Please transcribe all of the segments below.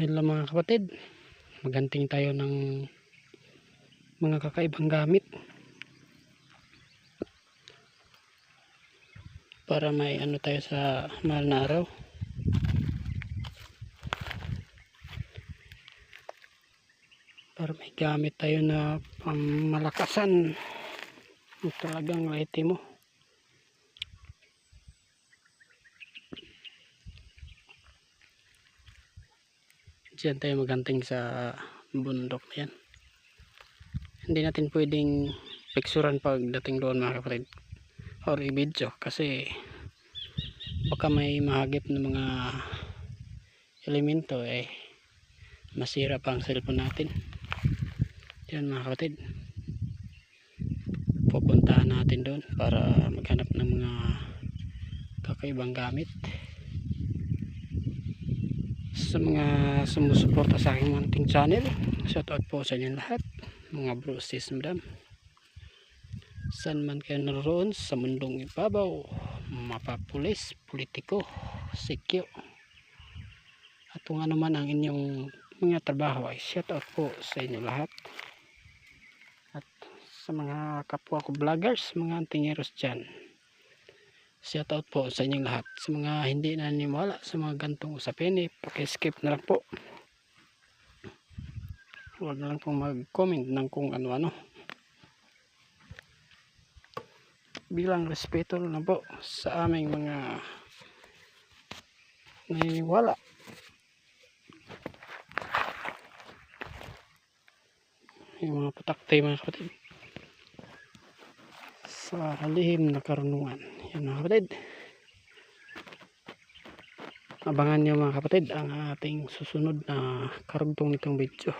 Ayun lang mga kapatid. Maganting tayo ng mga kakaibang gamit. Para may ano tayo sa mahal na araw. Para may gamit tayo na pamalakasan. Yung talagang lete mo. Diyan tayo maganting sa bundok na yan. Hindi natin pwedeng picturean pagdating doon mga kapatid. Or i-video kasi baka may mahagip na mga elemento eh masira pa ang cellphone natin. Yan mga kapatid. Pupuntahan natin doon para maghanap ng mga kakaibang gamit sa mga sumusuporta sa aking munting channel. Shout out po sa inyo lahat mga bro sis madam. Saan man kayo naroon sa mundong ibabaw mapapulis, politiko sikyo. At kung ano man ang inyong mga trabaho ay shout out po sa inyo lahat. At sa mga kapwa ko vloggers mga antingeros dyan shout out po sa inyong lahat. Sa mga hindi naniniwala sa mga gantong usapin eh pakiskip na lang po. Huwag na lang pong mag-comment ng kung ano-ano. Bilang respeto na po sa aming mga naniniwala. Yung mga patakte mga kapatid. Sa lihim na karunungan yan mga kapatid. Abangan nyo mga kapatid ang ating susunod na karugtong nitong video.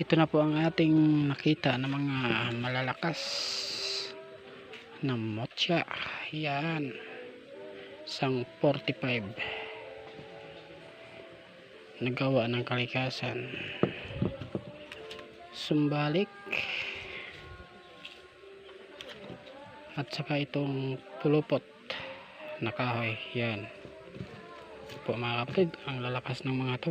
Ito na po ang ating nakita na mga malalakas na motya. Yan isang 45 nagawa ng kalikasan. Sumbalik at saka itong pulupot na kahoy. Yan. Po mga kapatid ang lalakas ng mga to